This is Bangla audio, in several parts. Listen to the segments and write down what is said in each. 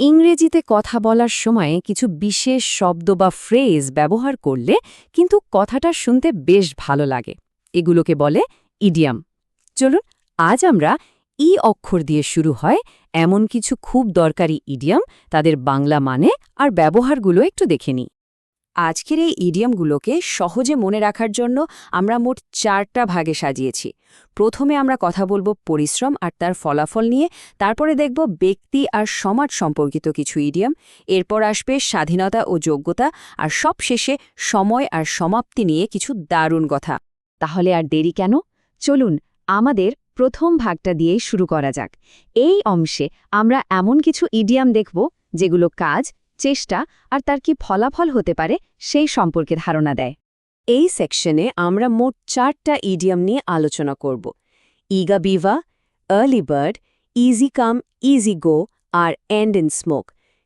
ইংরেজিতে কথা বলার সময়ে কিছু বিশেষ শব্দ বা ফ্রেজ ব্যবহার করলে কিন্তু কথাটা শুনতে বেশ ভালো লাগে। এগুলোকে বলে ইডিয়াম চলুন, আজ আমরা ই অক্ষর দিয়ে শুরু হয় এমন কিছু খুব দরকারি ইডিয়াম তাদের বাংলা মানে আর ব্যবহারগুলো একটু দেখে নিই। আজকের এই ইডিয়ামগুলোকে সহজে মনে রাখার জন্য আমরা মোট চারটা ভাগে সাজিয়েছি। প্রথমে আমরা কথা বলব পরিশ্রম আর তার ফলাফল নিয়ে, তারপরে দেখব ব্যক্তি আর সমাজ সম্পর্কিত কিছু ইডিয়াম এরপর আসবে স্বাধীনতা ও যোগ্যতা, আর সবশেষে সময় আর সমাপ্তি নিয়ে কিছু দারুণ কথা। তাহলে আর দেরি কেন? চলুন, আমাদের প্রথম ভাগটা দিয়েই শুরু করা যাক। এই অংশে আমরা এমন কিছু ইডিয়াম দেখব, যেগুলো কাজ চেষ্টা আর তার কি ফলাফল হতে পারে সেই সম্পর্কে ধারণা দেয়। এই সেকশনে আমরা মোট চারটা ইডিয়াম নিয়ে আলোচনা করব। ইগা beaver early bird easy come easy go R end in smoke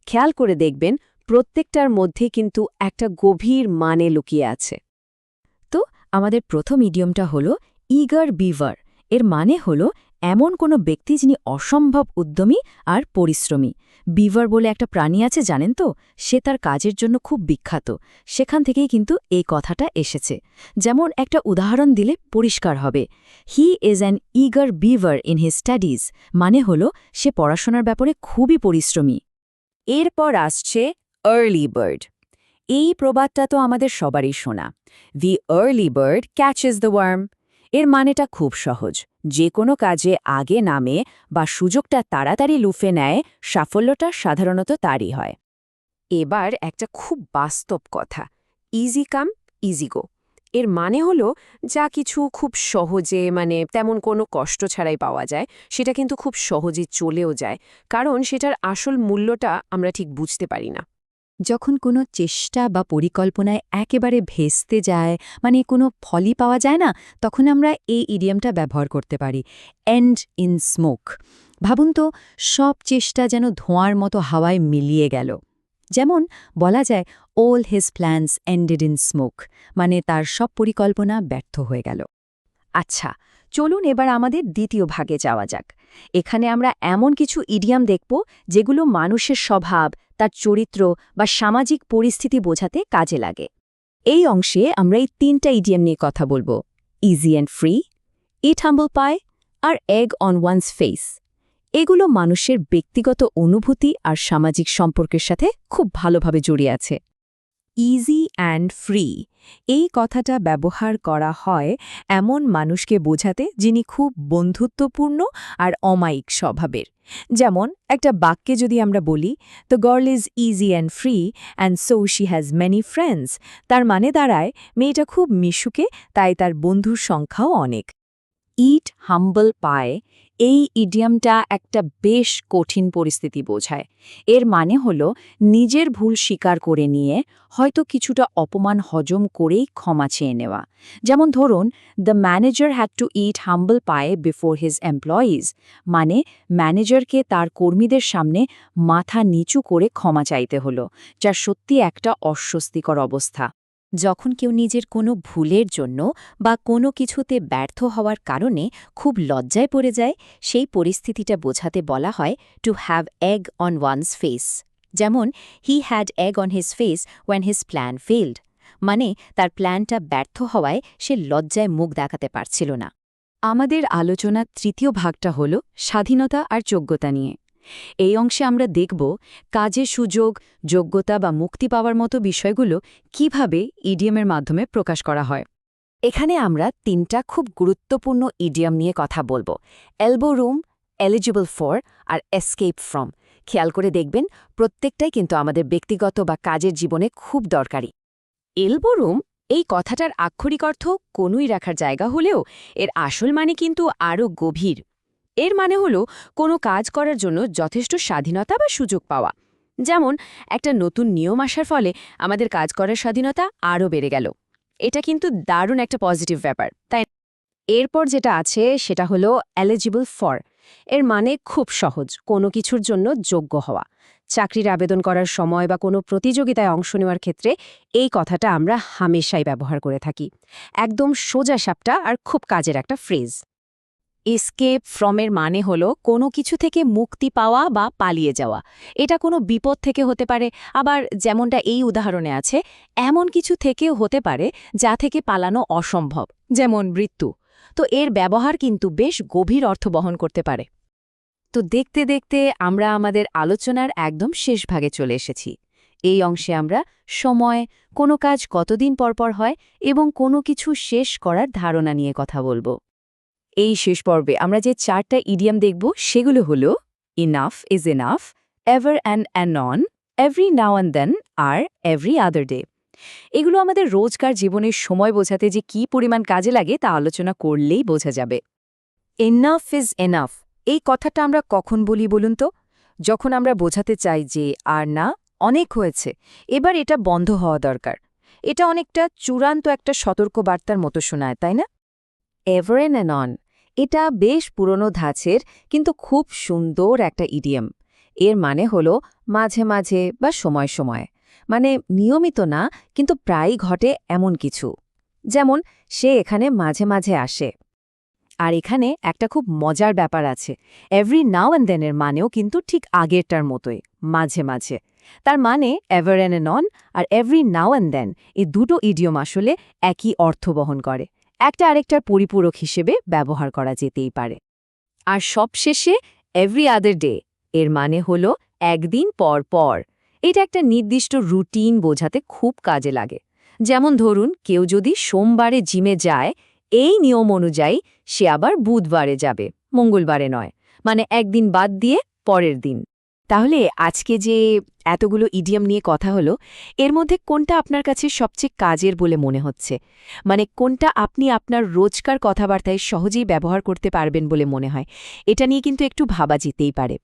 খেয়াল করে দেখবেন প্রত্যেকটার মধ্যে কিন্তু একটা গভীর মানে লুকিয়ে আছে। তো আমাদের প্রথম ইডিয়মটা হল ইগার বিভার এর মানে হল এমন কোনো ব্যক্তি যিনি অসম্ভব উদ্যমী আর পরিশ্রমী। বিভার বলে একটা প্রাণী আছে, জানেন তো? সে তার কাজের জন্য খুব বিখ্যাত। সেখান থেকেই কিন্তু এই কথাটা এসেছে। যেমন একটা উদাহরণ দিলে পরিষ্কার হবে। He is an eager beaver in his studies মানে হল সে পড়াশোনার ব্যাপারে খুবই পরিশ্রমী। এরপর আসছে আর্লি বার্ড এই প্রবাদটা তো আমাদের সবারই শোনা। The early bird catch catches the worm এর মানেটা খুব সহজ। যে কোনো কাজে আগে নামে বা সুযোগটা তাড়াতাড়ি লুফে নেয়, সাফল্যটা সাধারণত তারই হয়। এবার একটা খুব বাস্তব কথা। Easy come, easy go. এর মানে হলো, যা কিছু খুব সহজে মানে তেমন কোনো কষ্ট ছাড়াই পাওয়া যায়, সেটা কিন্তু খুব সহজে চলেও যায়। কারণ সেটার আসল মূল্যটা আমরা ঠিক বুঝতে পারি না। যখন কোনো চেষ্টা বা পরিকল্পনায় একেবারে ভেস্তে যায় মানে কোনো ফলই পাওয়া যায় না, তখন আমরা এই ইডিয়ামটা ব্যবহার করতে পারি এন্ড ইন স্মোক ভাবুন তো, সব চেষ্টা যেন ধোঁয়ার মতো হাওয়ায় মিলিয়ে গেল। যেমন বলা যায় all his plans ended in smoke মানে তার সব পরিকল্পনা ব্যর্থ হয়ে গেল। আচ্ছা চলুন এবার আমাদের দ্বিতীয় ভাগে যাওয়া যাক। এখানে আমরা এমন কিছু ইডিয়াম দেখব যেগুলো মানুষের স্বভাব, তার চরিত্র বা সামাজিক পরিস্থিতি বোঝাতে কাজে লাগে। এই অংশে আমরা এই তিনটা ইডিয়াম নিয়ে কথা বলব। Easy and free eat humble pie R egg on one's face এগুলো মানুষের ব্যক্তিগত অনুভূতি আর সামাজিক সম্পর্কের সাথে খুব ভালোভাবে জড়িয়ে আছে। ইজি অ্যান্ড ফ্রি এই কথাটা ব্যবহার করা হয় এমন মানুষকে বোঝাতে যিনি খুব বন্ধুত্বপূর্ণ আর অমায়িক স্বভাবের। যেমন একটা বাক্যে যদি আমরা বলি the girl is easy and free and so she has many friends তার মানে দাঁড়ায়, মেয়েটা খুব মিশুকে, তাই তার বন্ধুর সংখ্যাও অনেক। ইট হাম্বল পায় এই ইডিয়ামটা একটা বেশ কঠিন পরিস্থিতি বোঝায়। এর মানে হল নিজের ভুল স্বীকার করে নিয়ে হয়তো কিছুটা অপমান হজম করেই ক্ষমা চেয়ে নেওয়া। যেমন ধরুন the manager had to eat humble pie before his employees মানে ম্যানেজারকে তার কর্মীদের সামনে মাথা নিচু করে ক্ষমা চাইতে হলো, যা সত্যি একটা অস্বস্তিকর অবস্থা। যখন কেউ নিজের কোনো ভুলের জন্য বা কোনো কিছুতে ব্যর্থ হওয়ার কারণে খুব লজ্জায় পড়ে যায়, সেই পরিস্থিতিটা বোঝাতে বলা হয় to have egg on one's face যেমন he had egg on his face when his plan failed মানে তার প্ল্যানটা ব্যর্থ হওয়ায় সে লজ্জায় মুখ দেখাতে পারছিল না। আমাদের আলোচনার তৃতীয় ভাগটা হল স্বাধীনতা আর যোগ্যতা নিয়ে। এই অংশে আমরা দেখব কাজে সুযোগ, যোগ্যতা বা মুক্তি পাওয়ার মতো বিষয়গুলো কীভাবে ইডিএমের মাধ্যমে প্রকাশ করা হয়। এখানে আমরা তিনটা খুব গুরুত্বপূর্ণ ইডিয়াম নিয়ে কথা বলব। এলবো রুম এলিজিবল ফর আর এসকেপ ফ্রম খেয়াল করে দেখবেন, প্রত্যেকটাই কিন্তু আমাদের ব্যক্তিগত বা কাজের জীবনে খুব দরকারি। এলবো রুম এই কথাটার আক্ষরিক অর্থ কোনোই রাখার জায়গা হলেও এর আসল মানে কিন্তু আরও গভীর। এর মানে হলো কোনো কাজ করার জন্য যথেষ্ট স্বাধীনতা বা সুযোগ পাওয়া। যেমন, একটা নতুন নিয়ম আসার ফলে আমাদের কাজ করার স্বাধীনতা আরও বেড়ে গেল। এটা কিন্তু দারুণ একটা পজিটিভ ব্যাপার, তাই এরপর যেটা আছে সেটা হলো এলিজিবল ফর এর মানে খুব সহজ, কোনো কিছুর জন্য যোগ্য হওয়া। চাকরির আবেদন করার সময় বা কোনো প্রতিযোগিতায় অংশ নেওয়ার ক্ষেত্রে এই কথাটা আমরা হামেশাই ব্যবহার করে থাকি। একদম সোজা সাপটা আর খুব কাজের একটা ফ্রেজ। এসকেপ ফ্রমের মানে হলো কোনো কিছু থেকে মুক্তি পাওয়া বা পালিয়ে যাওয়া। এটা কোনো বিপদ থেকে হতে পারে, আবার যেমনটা এই উদাহরণে আছে, এমন কিছু থেকেও হতে পারে যা থেকে পালানো অসম্ভব, যেমন মৃত্যু। তো এর ব্যবহার কিন্তু বেশ গভীর অর্থ বহন করতে পারে। তো দেখতে দেখতে আমরা আমাদের আলোচনার একদম শেষ ভাগে চলে এসেছি। এই অংশে আমরা সময়, কোনো কাজ কতদিন পরপর হয় এবং কোনো কিছু শেষ করার ধারণা নিয়ে কথা বলব। এই শেষ পর্বে আমরা যে চারটা ইডিয়াম দেখব, সেগুলো হলো enough is enough ever and and on every now and then আর এভরি আদার ডে এগুলো আমাদের রোজকার জীবনের সময় বোঝাতে যে কি পরিমাণ কাজে লাগে তা আলোচনা করলেই বোঝা যাবে। এনাফ ইজ এনাফ এই কথাটা আমরা কখন বলি বলুন তো? যখন আমরা বোঝাতে চাই যে আর না, অনেক হয়েছে, এবার এটা বন্ধ হওয়া দরকার। এটা অনেকটা চূড়ান্ত একটা সতর্কবার্তার মতো শোনায়, তাই না? এভার এভারেন অ্যান অন এটা বেশ পুরনো ধাঁচের, কিন্তু খুব সুন্দর একটা ইডিয়াম এর মানে হল মাঝে মাঝে বা সময় সময়। মানে নিয়মিত না, কিন্তু প্রায়ই ঘটে এমন কিছু। যেমন, সে এখানে মাঝে মাঝে আসে। আর এখানে একটা খুব মজার ব্যাপার আছে। এভরি নাও অ্যান্ড দেনের মানেও কিন্তু ঠিক আগেরটার মতোই, মাঝে মাঝে। তার মানে এভার অ্যান নন আর এভরি নাও অ্যান্ড দেন এই দুটো ইডিয়ম আসলে একই অর্থ বহন করে। একটা আরেকটার পরিপূরক হিসেবে ব্যবহার করা যেতেই পারে। আর সবশেষে এভরি আদার ডে এর মানে হল একদিন পর পর। এটা একটা নির্দিষ্ট রুটিন বোঝাতে খুব কাজে লাগে। যেমন ধরুন, কেউ যদি সোমবারে জিমে যায়, এই নিয়ম অনুযায়ী সে আবার বুধবারে যাবে, মঙ্গলবারে নয়। মানে একদিন বাদ দিয়ে পরের দিন। তাহলে আজকে যে এতগুলো ইডিয়াম নিয়ে কথা হলো, এর মধ্যে কোনটা আপনার কাছে সবচেয়ে কাজের বলে মনে হচ্ছে? মানে কোনটা আপনি আপনার রোজকার কথাবার্তায় সহজেই ব্যবহার করতে পারবেন বলে মনে হয়? এটা নিয়ে কিন্তু একটু ভাবা যেতেই পারে।